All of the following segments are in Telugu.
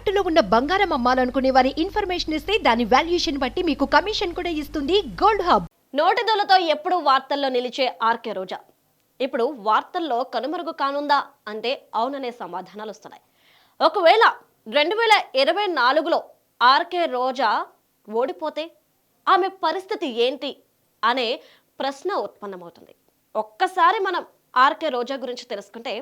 తాకట్టులో ఉన్న బంగారం అమ్మాలనుకునే వారి ఇన్ఫర్మేషన్ ఇస్తే దాని వాల్యుయేషన్ బట్టి మీకు కమిషన్ కూడా ఇస్తుంది గోల్డ్ హబ్. నోటిదోలతో ఎప్పుడు వార్తల్లో నిలిచే ఆర్కే రోజా. ఇప్పుడు వార్తల్లో కనుమరుగు కానుందా అంటే అవుననే సమాధానాలు వస్తున్నాయి ఒకవేళ రెండు వేల ఇరవై నాలుగులో ఆర్కే రోజా ఓడిపోతే ఆమె పరిస్థితి ఏంటి అనే ప్రశ్న ఉత్పన్నమవుతుంది. ఒక్కసారి మనం ఆర్కే రోజా గురించి తెలుసుకుంటే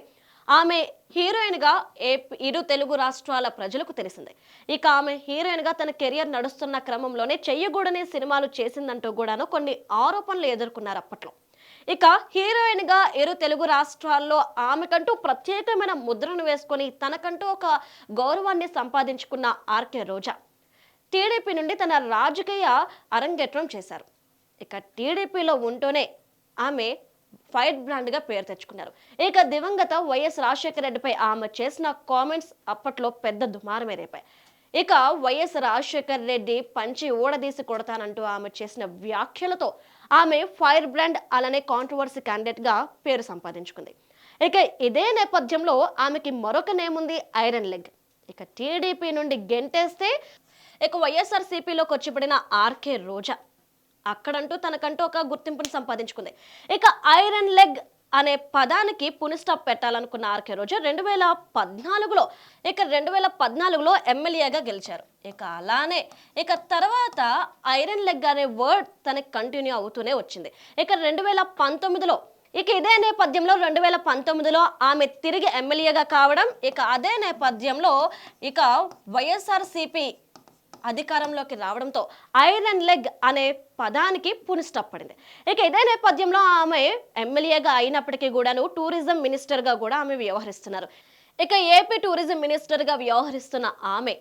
ఆమె హీరోయిన్గా ఏ ఇరు తెలుగు రాష్ట్రాల ప్రజలకు తెలిసిందే. ఇక ఆమె హీరోయిన్గా తన కెరియర్ నడుస్తున్న క్రమంలోనే చెయ్యకూడని సినిమాలు చేసిందంటూ కూడాను కొన్ని ఆరోపణలు ఎదుర్కొన్నారు అప్పట్లో. ఇక హీరోయిన్గా ఇరు తెలుగు రాష్ట్రాల్లో ఆమెకంటూ ప్రత్యేకమైన ముద్రను వేసుకొని తనకంటూ ఒక గౌరవాన్ని సంపాదించుకున్న ఆర్కే రోజా టీడీపీ నుండి తన రాజకీయ అరంగేట్రం చేశారు. ఇక టీడీపీలో ఉంటూనే ఆమె ఫైర్ బ్రాండ్గా పేరు తెచ్చుకున్నారు. ఇక దివంగత వైఎస్ రాజశేఖర రెడ్డిపై ఆమె చేసిన కామెంట్స్ అప్పట్లో పెద్ద దుమారమే రేపాయి. ఇక వైఎస్ రాజశేఖర్ రెడ్డి పంచి ఊడదీసి కొడతానంటూ ఆమె చేసిన వ్యాఖ్యలతో ఆమె ఫైర్ బ్రాండ్ అలానే కాంట్రవర్సీ క్యాండిడేట్గా పేరు సంపాదించుకుంది. ఇక ఇదే నేపథ్యంలో ఆమెకి మరొక నేముంది ఐరన్ లెగ్. ఇక టీడీపీ నుండి గెంటేస్తే ఇక వైఎస్ఆర్సీపీలోకి వచ్చిపడిన ఆర్కే రోజా. అక్కడంటూ తనకంటూ ఒక గుర్తింపుని సంపాదించుకుంది. ఇక ఐరన్ లెగ్ అనే పదానికి పునిస్టాప్ పెట్టాలనుకున్న ఆర్కే రోజు రెండు వేల పద్నాలుగులో ఇక రెండు వేల పద్నాలుగులో ఎమ్మెల్యేగా గెలిచారు. ఇక అలానే ఇక తర్వాత ఐరన్ లెగ్ అనే వర్డ్ తనకి కంటిన్యూ అవుతూనే వచ్చింది. ఇక రెండు వేల పంతొమ్మిదిలో ఇక ఇదే నేపథ్యంలో రెండు వేల పంతొమ్మిదిలో ఆమె తిరిగి ఎమ్మెల్యేగా కావడం ఇక అదే నేపథ్యంలో ఇక వైఎస్ఆర్సీపీ అధికారంలోకి రావడంతో ఐరన్ లెగ్ అనే పదానికి పునిష్టపడింది ఇక ఇదే నేపథ్యంలో ఆమె ఎమ్మెల్యేగా అయినప్పటికీ కూడాను టూరిజం మినిస్టర్గా కూడా ఆమె వ్యవహరిస్తున్నారు. ఇక ఏపీ టూరిజం మినిస్టర్గా వ్యవహరిస్తున్న ఆమె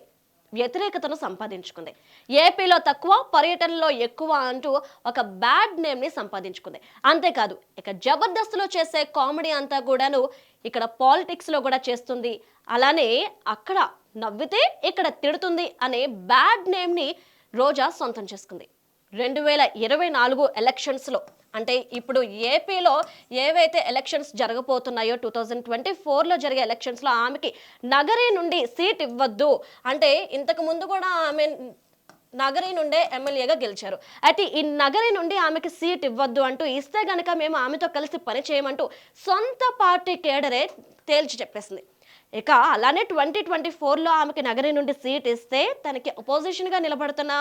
వ్యతిరేకతను సంపాదించుకుంది. ఏపీలో తక్కువ పర్యటనలో ఎక్కువ అంటూ ఒక బ్యాడ్ నేమ్ని సంపాదించుకుంది. అంతేకాదు ఇక జబర్దస్త్లో చేసే కామెడీ అంతా కూడాను ఇక్కడ పాలిటిక్స్లో కూడా చేస్తుంది. అలానే అక్కడ నవ్వితే ఇక్కడ తిడుతుంది అనే బ్యాడ్ నేమ్ని రోజా సొంతం చేసుకుంది. రెండు వేల ఇరవై నాలుగు ఎలక్షన్స్లో అంటే ఇప్పుడు ఏపీలో ఏవైతే ఎలక్షన్స్ జరగబోతున్నాయో టూ థౌజండ్ ట్వంటీ ఫోర్లో జరిగే ఎలక్షన్స్లో ఆమెకి నగరి నుండి సీట్ ఇవ్వద్దు. అంటే ఇంతకు ముందు కూడా ఆమె నగరి నుండే ఎమ్మెల్యేగా గెలిచారు. అయితే ఈ నగరి నుండి ఆమెకి సీట్ ఇవ్వద్దు అంటూ ఇస్తే గనక మేము ఆమెతో కలిసి పని చేయమంటూ సొంత పార్టీ కేడరే తేల్చి చెప్పేసింది. ఇక అలానే ట్వంటీ ట్వంటీ ఫోర్లో ఆమెకి నగరి నుండి సీట్ ఇస్తే తనకి అపోజిషన్గా నిలబడుతున్న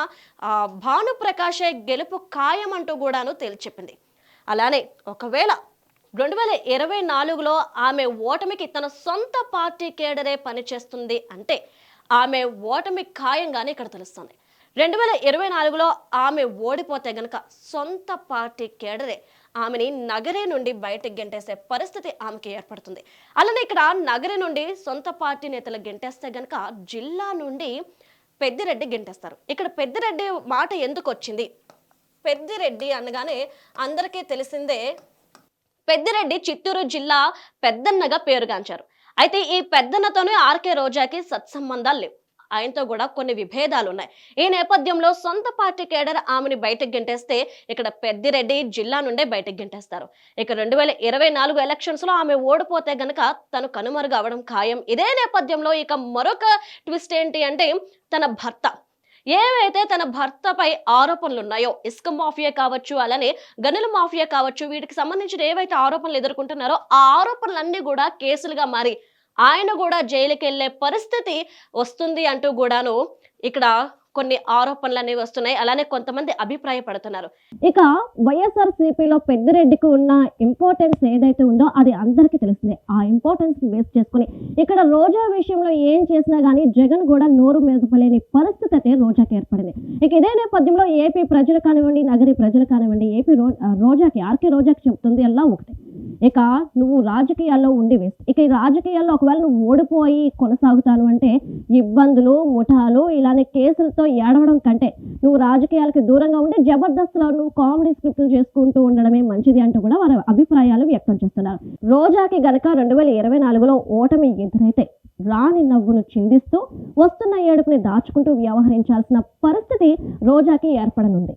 ఆ, భానుప్రకాషే గెలుపు ఖాయం అంటూ కూడాను తేల్చెప్పింది. అలానే ఒకవేళ రెండు వేల ఇరవై నాలుగులో ఆమె ఓటమికి తన సొంత పార్టీ కేడరే పనిచేస్తుంది అంటే ఆమె ఓటమి ఖాయంగానే ఇక్కడ తెలుస్తుంది. రెండు వేల ఇరవై నాలుగులో ఆమె ఓడిపోతే గనక సొంత పార్టీ కేడరే ఆమెని నగరే నుండి బయటకు గెంటేసే పరిస్థితి ఆమెకి ఏర్పడుతుంది. అలానే ఇక్కడ నగరే నుండి సొంత పార్టీ నేతలు గెంటేస్తే గనక జిల్లా నుండి పెద్దిరెడ్డి గెంటేస్తారు. ఇక్కడ పెద్దిరెడ్డి మాట ఎందుకు వచ్చింది? పెద్దిరెడ్డి అనగానే అందరికీ తెలిసిందే పెద్దిరెడ్డి చిత్తూరు జిల్లా పెద్దన్నగా పేరుగాంచారు. అయితే ఈ పెద్దన్నతోనే ఆర్కే రోజాకి సత్సంబంధాలు లేవు. ఆయనతో కూడా కొన్ని విభేదాలు ఉన్నాయి. ఈ నేపథ్యంలో సొంత పార్టీ కేడర్ ఆమెని బయటకు గెంటేస్తే ఇక్కడ పెద్దిరెడ్డి జిల్లా నుండే బయటకు గెంటేస్తారు. ఇక రెండు వేల ఇరవై నాలుగు ఎలక్షన్స్లో ఆమె ఓడిపోతే గనక తను కనుమరుగు అవడం ఖాయం. ఇదే నేపథ్యంలో ఇక మరొక ట్విస్ట్ ఏంటి అంటే తన భర్త. ఏవైతే తన భర్తపై ఆరోపణలు ఉన్నాయో ఇసుక మాఫియా కావచ్చు అలానే గనుల మాఫియా కావచ్చు వీటికి సంబంధించిన ఏవైతే ఆరోపణలు ఎదుర్కొంటున్నారో ఆ ఆరోపణలన్నీ కూడా కేసులుగా మారి ఆయన కూడా జైలుకి వెళ్ళే పరిస్థితి వస్తుంది అంటూ కూడాను ఇక్కడ కొన్ని ఆరోపణలు అనేవి వస్తున్నాయి. అలానే కొంతమంది అభిప్రాయపడుతున్నారు. ఇక వైఎస్ఆర్ సిపిలో పెద్దిరెడ్డికి ఉన్న ఇంపార్టెన్స్ ఏదైతే ఉందో అది అందరికీ తెలిసిందే ఆ ఇంపార్టెన్స్ బేస్ చేసుకుని ఇక్కడ రోజా విషయంలో ఏం చేసినా కానీ జగన్ కూడా నోరు మెదపలేని పరిస్థితి అయితే రోజాకి ఏర్పడింది. ఇక ఇదే నేపథ్యంలో ఏపీ ప్రజలు కానివ్వండి నగరి ప్రజలు కానివ్వండి ఏపీ రోజాకి ఆర్కే రోజాకి చెప్తుంది. అలా ఒకటే. ఇక నువ్వు రాజకీయాల్లో ఉండి వేస్ట్ ఇక ఈ రాజకీయాల్లో ఒకవేళ నువ్వు ఓడిపోయి కొనసాగుతాను అంటే ఇబ్బందులు ముఠాలు ఇలానే కేసులతో ఏడవడం కంటే నువ్వు రాజకీయాలకి దూరంగా ఉండి జబర్దస్త్లో నువ్వు కామెడీ స్క్రిప్ట్లు చేసుకుంటూ ఉండడమే మంచిది అంటూ కూడా వారి అభిప్రాయాలు వ్యక్తం చేస్తున్నారు. రోజాకి గనక రెండు వేల ఇరవై నాలుగులో ఓటమి ఎదురైతే రాని నవ్వును చిందిస్తూ వస్తున్న ఏడుపుని దాచుకుంటూ వ్యవహరించాల్సిన పరిస్థితి రోజాకి ఏర్పడనుంది.